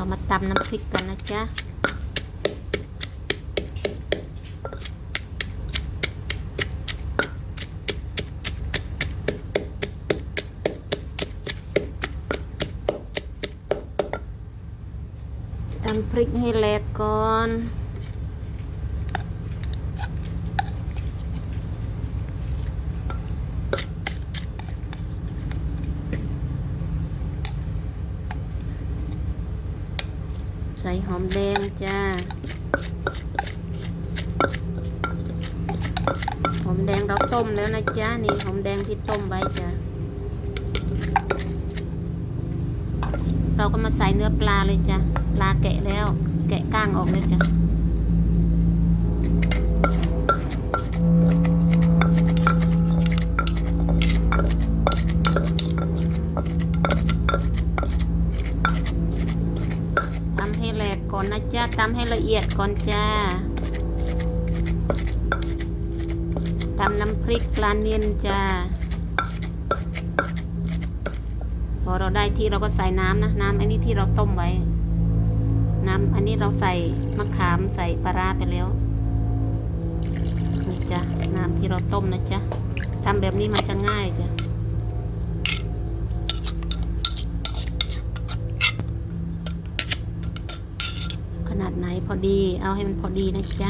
เรามาตำน้ำพริกกันนะจ๊ะ ตำพริกให้แหลกก่อน ใส่หอมแดงจ้า หอมแดงเราต้มแล้วนะจ้า นี่หอมแดงที่ต้มไว้จ้า เราก็มาใส่เนื้อปลาเลยจ้า ปลาแกะแล้ว แกะก้างออกเลยจ้า ให้แหลกก่อนนะจ๊ะตำให้ละเอียดก่อนจ้าตำน้ำพริกปลาเนียนจ้าพอเราได้ที่เราก็ใส่น้ำนะน้ำอันนี้ที่เราต้มไว้ น้ำอันนี้เราใส่มะขามใส่ปลาร้าไปแล้วนี่จ้ะน้ำที่เราต้มนะจ๊ะทำแบบนี้มันจะง่ายจ้ะ ขนาดไหนพอดี เอาให้มันพอดีนะจ๊ะ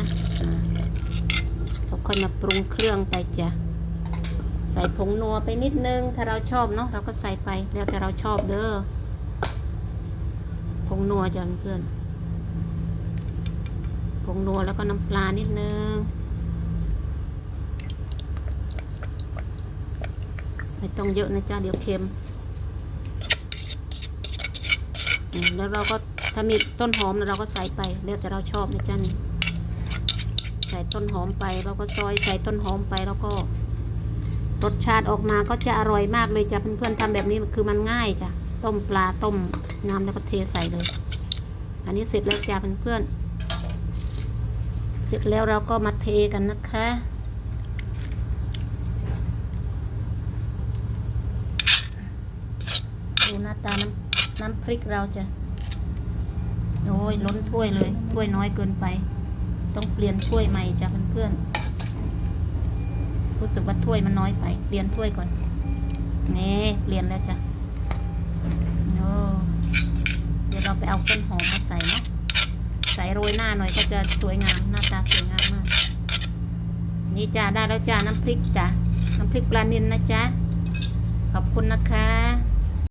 เราค่อยมาปรุงเครื่องไปจ้ะ ใส่ผงนัวไปนิดนึง ถ้าเราชอบเนาะเราก็ใส่ไปแล้วแต่เราชอบเด้อ ผงนัวจ้ะเพื่อน ผงนัวแล้วก็น้ำปลานิดนึง ไม่ต้องเยอะนะจ๊ะเดี๋ยวเค็มอืมแล้วเราก็ ถ้ามีต้นหอมเราก็ใส่ไปแล้วแต่เราชอบนะจ๊ะนี่ใส่ต้นหอมไปเราก็ซอยใส่ต้นหอมไปแล้วก็รสชาติออกมาก็จะอร่อยมากเลยจ้ะเพื่อนๆทำแบบนี้คือมันง่ายจ้ะต้มปลาต้มน้ำแล้วก็เทใส่เลย อันนี้เสร็จแล้วจ้ะเพื่อนๆเสร็จแล้วเราก็มาเทกันนะคะดูหน้าตาน้ำน้ำพริกเราจะ โอ้ยล้นถ้วยเลย ถ้วยน้อยเกินไป ต้องเปลี่ยนถ้วยใหม่จ้ะเพื่อนๆรู้สึกว่าถ้วยมันน้อยไป เปลี่ยนถ้วยก่อนนี่เปลี่ยนแล้วจ้ะโอ้เดี๋ยวเราไปเอาต้นหอมมาใส่เนาะใส่โรยหน้าหน่อยก็จะสวยงามหน้าตาสวยงามมาก นี่จ้าได้แล้วจ้าน้ำพริกจ้ะน้ำพริกปลานิลนะจ๊ะขอบคุณนะคะ